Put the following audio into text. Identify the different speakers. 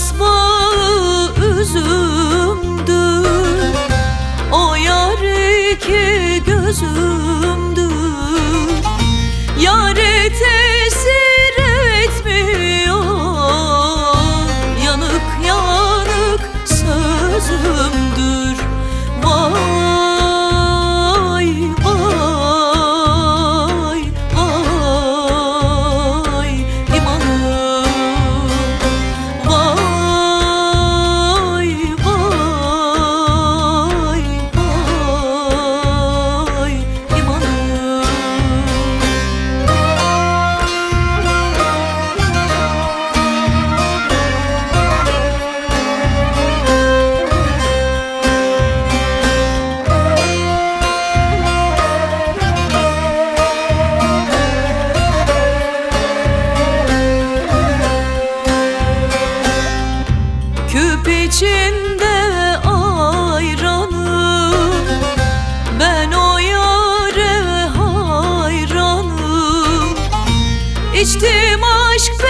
Speaker 1: basma üzümdür. O yar iki gözüm Küp içinde ayranım. Ben o yare hayranım. İçtim aşk